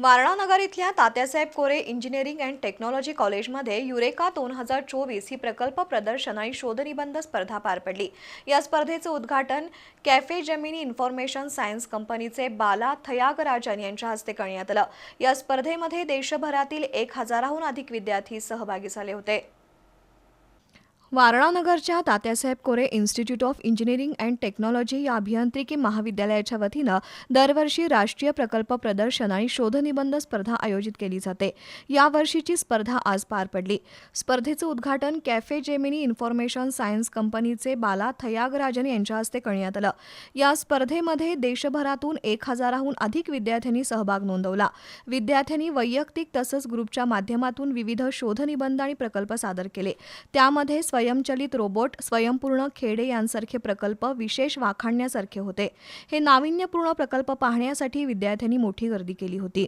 वारणानगर इथल्या Tatyasaheb Kore engineering and technology कॉलेजमध्ये Eureka दोन हजार चोवीस ही प्रकल्प प्रदर्शन आणि शोधनिबंध स्पर्धा पार पडली. या स्पर्धेचं उद्घाटन कॅफे जमिनी इन्फॉर्मेशन सायन्स कंपनीचे बाला थयागराजन यांच्या हस्ते करण्यात आलं. या स्पर्धेमध्ये देशभरातील एक हजाराहून अधिक विद्यार्थी सहभागी झाले होते. वारणानगरच्या Tatyasaheb Kore institute of engineering and technology या अभियांत्रिकी महाविद्यालयाच्या वतीनं दरवर्षी राष्ट्रीय प्रकल्प प्रदर्शन आणि शोधनिबंध स्पर्धा आयोजित केली जाते. यावर्षीची स्पर्धा आज पार पडली. स्पर्धेचं उद्घाटन कॅफे जेमिनी इन्फॉर्मेशन सायन्स कंपनीचे बाला थयागराजन यांच्या हस्ते करण्यात आलं. या स्पर्धेमध्ये देशभरातून एक हजाराहून अधिक विद्यार्थ्यांनी सहभाग नोंदवला. विद्यार्थ्यांनी वैयक्तिक तसंच ग्रुपच्या माध्यमातून विविध शोधनिबंध आणि प्रकल्प सादर केले. त्यामध्ये स्वयंचलित रोबोट स्वयंपूर्ण खेडे यांसारखे प्रकल्प विशेष वाखाणण्यासारखे होते. हे नाविन्यपूर्ण प्रकल्प पाहण्यासाठी विद्यार्थ्यांनी मोठी गर्दी केली होती.